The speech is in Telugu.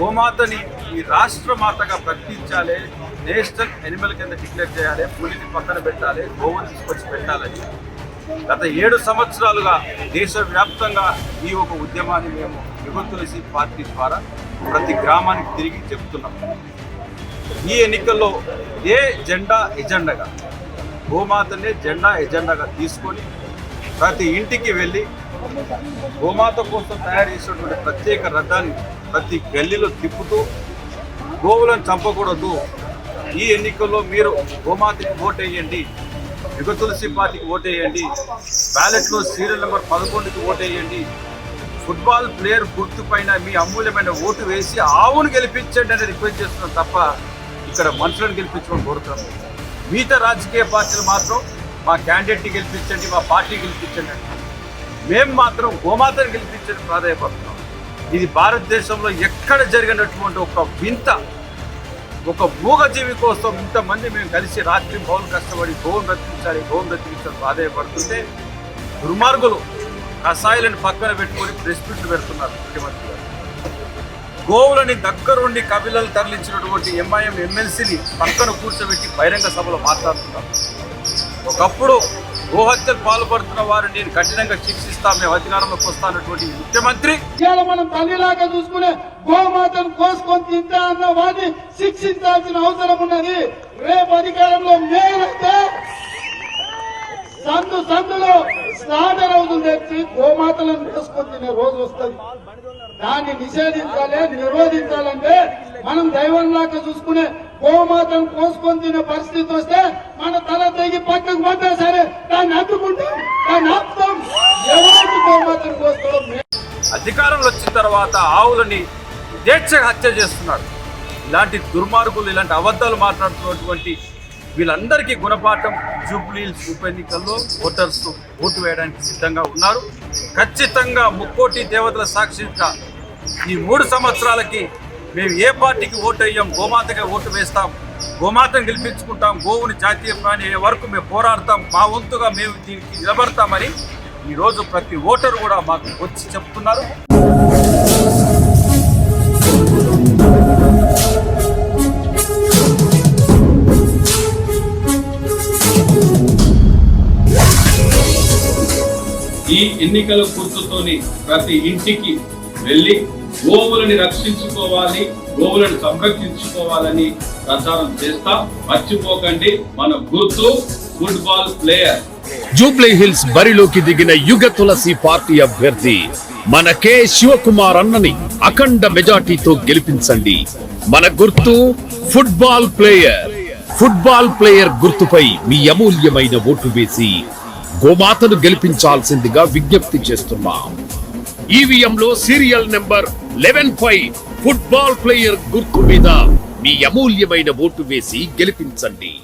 గోమాతని ఈ రాష్ట్ర మాతగా ప్రకటించాలి. నేషనల్ ఎనిమల్ కింద డిక్లేర్ చేయాలి. పులిని పక్కన పెట్టాలి. గోవుని తీసుకొచ్చి పెట్టాలని. గత ఏడు సంవత్సరాలుగా దేశవ్యాప్తంగా ఈ ఒక ఉద్యమాన్ని మేము యువ పార్టీ ద్వారా ప్రతి గ్రామానికి తిరిగి చెప్తున్నాం. ఈ ఎన్నికల్లో ఏ జెండా ఎజెండాగా గోమాతనే జెండా ఎజెండాగా తీసుకొని ప్రతి ఇంటికి వెళ్ళి గోమాత కోసం తయారు చేసినటువంటి ప్రత్యేక రథాన్ని ప్రతి గల్లీలో తిప్పుతూ గోవులను చంపకూడదు. ఈ ఎన్నికల్లో మీరు గోమాతకి ఓటేయండి. యుగ తులసి పార్టీకి ఓటేయండి. బ్యాలెట్లో సీరియల్ నెంబర్ పదకొండుకి ఓటేయండి. ఫుట్బాల్ ప్లేయర్ గుర్తు పైన మీ అమూల్యమైన ఓటు వేసి ఆవును గెలిపించండి అని రిక్వెస్ట్ చేస్తున్నాం తప్ప ఇక్కడ మనుషులను గెలిపించడం కోరుతున్నాం. మిగతా రాజకీయ పార్టీలు మాత్రం మా క్యాండిడేట్ని గెలిపించండి మా పార్టీ గెలిపించండి. మేము మాత్రం గోమాతను గెలిపించడం ప్రాధాయపడుతున్నాం ఇది భారతదేశంలో ఎక్కడ జరిగినటువంటి ఒక వింత ఒక మూగజీవి కోసం ఇంతమంది మేము కలిసి రాత్రి భవన్ కష్టపడి గోవును బ్రతికించాలి గోవును బ్రతికించాలి ప్రాధాయపడుతుంటే దుర్మార్గులు కషాయాలను పక్కన పెట్టుకొని ప్రెస్ మీట్లు పెడుతున్నారు ముఖ్యమంత్రి గారు. గోవులని దగ్గరుండి కపిలలు తరలించినటువంటి ఎంఐఎం ఎమ్మెల్సీని పక్కన కూర్చోబెట్టి బహిరంగ సభలో మాట్లాడుతున్నారు. ఒకప్పుడు గోహత్యలు పాల్పడుతున్న వారిని నేను కఠినంగా శిక్షిస్తా మేము అధికారంలోకి వస్తానటువంటి ముఖ్యమంత్రి. మనం తల్లిలాగా చూసుకునే గోమాతను కోసుకొని తింటా అన్న వాడిని శిక్షించాల్సిన అవసరం ఉన్నది. రేపు అధికారంలో మేలైతే సందు సందులో స్నానం అవుతుంది తెచ్చి గోమాతలను కోసుకొని తినే రోజు వస్తుంది. దాన్ని నిషేధించాలి నిరోధించాలంటే మనం దైవంలాగా చూసుకునే గోమాతను కోసుకొని తినే పరిస్థితి వస్తే మన తల తెగి పక్కకు పడ్డా సరే దాన్ని అడ్డుకుంటాం దాన్ని ఆపుతాం ఎవరికి గోమాతను కోసుకోవడం మే- అధికారంలో వచ్చిన తర్వాత ఆవులని దేచ్ఛగా హత్య చేస్తున్నారు. ఇలాంటి దుర్మార్గులు ఇలాంటి అబద్ధాలు మాట్లాడుతున్నటువంటి వీళ్ళందరికీ గుణపాఠం జూబ్లీల్స్ ఉప ఎన్నికల్లో ఓటర్స్ ఓటు వేయడానికి సిద్ధంగా ఉన్నారు. ఖచ్చితంగా ముక్కోటి దేవతల సాక్షిగా ఈ మూడు సంవత్సరాలకి మేము ఏ పార్టీకి ఓటు వేయం గోమాతగా ఓటు వేస్తాం గోమాతను గెలిపించుకుంటాం గోవుని జాతీయ ప్రాణి అయ్యే వరకు మేము పోరాడతాం మా వంతుగా మేము దీనికి నిలబడతామని ఈరోజు ప్రతి ఓటరు కూడా మాకు వచ్చి చెప్తున్నారు. ఈ ఎన్నికల గుర్తుతోని ప్రతి ఇంటికి వెళ్ళి గోవులని రక్షించుకోవాలి గోవులను సంరక్షించుకోవాలని ప్రచారం చేస్తా. మర్చిపోకండి మన గుర్తు ఫుట్బాల్ ప్లేయర్. జూబ్లీ హిల్స్ బరిలోకి దిగిన యుగ తులసి పార్టీ అభ్యర్థి మన కె శివకుమార్ అన్నని అఖండ మెజార్టీతో గెలిపించండి. మన గుర్తు ఫుట్బాల్ ప్లేయర్. ఫుట్బాల్ ప్లేయర్ గుర్తుపై మీ అమూల్యమైన ఓటు వేసి గోమాతను గెలిపించాల్సిందిగా విజ్ఞప్తి చేస్తున్నాం. ఈవీఎంలో serial number eleven five football player గుర్తు మీద మీ అమూల్యమైన ఓటు వేసి గెలిపించండి.